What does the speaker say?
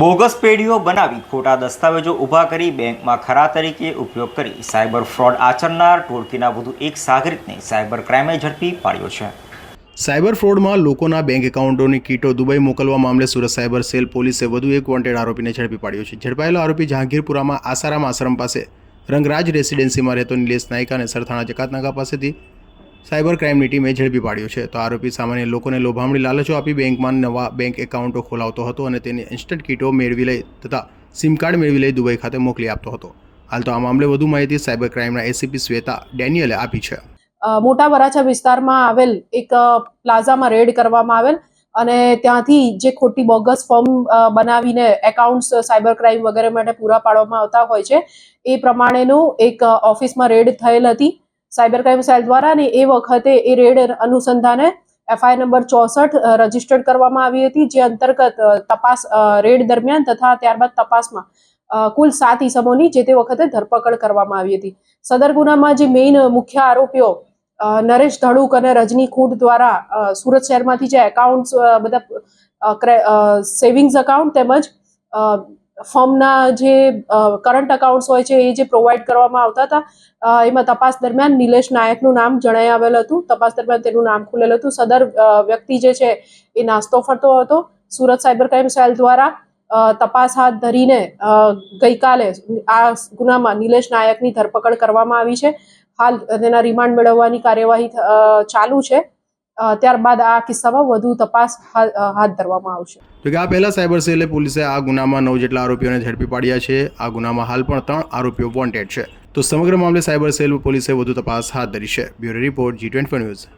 Bogus પેઢીઓ બનાવી ખોટા દસ્તાવેજો ઊભા કરી બેંકમાં ખરા તરીકે ઉપયોગ કરી સાયબર ફ્રોડ આચરનાર ટોળકીના વધુ એક સાગરિતને સાયબર ક્રાઇમે ઝડપી પાડ્યો છે. સાયબર ફ્રોડમાં લોકોના બેંક એકાઉન્ટોની કીટો દુબઈ મોકલવા મામલે સુરત સાયબર સેલ પોલીસે વધુ એક વોન્ટેડ આરોપીને ઝડપી પાડ્યો છે. ઝડપાયેલો આરોપી જહાંગીરપુરામાં આસારામ આશ્રમ પાસે રંગરાજ રેસિડેન્સીમાં રહેતો નિલેશ નાયકા અને સરથાણા જકાતનાકા પાસેથી સાયબર ક્રાઇમની ટીમે ઝડપી પાડ્યો છે. તો આરોપી સામાન્ય લોકોને લોભામણી લાલચો આપી બેંકમાં નવા બેંક એકાઉન્ટો ખોલાવતો હતો અને તેની ઇન્સ્ટન્ટ કીટો મેળવી લઈ તથા સિમ કાર્ડ મેળવી લઈ દુબઈ ખાતે મોકલી આપતો હતો. હાલ તો આ મામલે વધુ માહિતી સાયબર ક્રાઇમના એસીપી શ્વેતા ડેનિયલે આપી છે. મોટા વરાછા વિસ્તારમાં આવેલ એક પ્લાઝામાં રેડ કરવામાં આવેલ અને ત્યાંથી જે ખોટી બોગસ ફોર્મ બનાવીને એકાઉન્ટ્સ સાયબર ક્રાઇમ વગેરે માટે પૂરા પાડવામાં આવતા હોય છે, એ પ્રમાણેનું એક ઓફિસમાં રેડ થયેલ હતી. સાયબર ક્રાઇમ સેલ દ્વારા અને એ વખતે એ રેડ અનુસંધાને એફઆઈઆર નંબર ચોસઠ રજીસ્ટર્ડ કરવામાં આવી હતી, જે અંતર્ગત તપાસ રેડ દરમિયાન તથા ત્યારબાદ તપાસમાં કુલ સાત ઈસમોની જે તે વખતે ધરપકડ કરવામાં આવી હતી. સદર ગુનામાં જે મેઇન મુખ્ય આરોપીઓ નરેશ ધડુક અને રજની ખૂંટ દ્વારા સુરત શહેરમાંથી જે એકાઉન્ટ્સ બધા સેવિંગ્સ એકાઉન્ટ તેમજ ફર્મના જે કરંટ એકાઉન્ટ્સ હોય છે, એ જે પ્રોવાઈડ કરવામાં આવતા હતા એમાં તપાસ દરમિયાન નિલેશ નાયકનું નામ જણાઈ આવેલ હતું. તપાસ દરમિયાન તેનું નામ ખુલેલ હતું. સદર વ્યક્તિ જે છે, એ નાસ્તો ફરતો હતો. સુરત સાયબર ક્રાઇમ સેલ દ્વારા તપાસ હાથ ધરીને ગઈકાલે આ ગુનામાં નિલેશ નાયકની ધરપકડ કરવામાં આવી છે. હાલ તેના રિમાન્ડ મેળવવાની કાર્યવાહી ચાલુ છે. ત્યારબાદ આ કિસ્સામાં વધુ તપાસ હાથ ધરવામાં આવશે. જો કે આ પહેલા સાયબર સેલે પોલીસે આ ગુનામાં નવ જેટલા આરોપીઓને ઝડપી પાડ્યા છે. આ ગુનામાં હાલ પણ ત્રણ આરોપીઓ વોન્ટેડ છે. તો સમગ્ર મામલે સાયબર સેલ પોલીસે વધુ તપાસ હાથ ધરી છે. Bureau report G twenty news.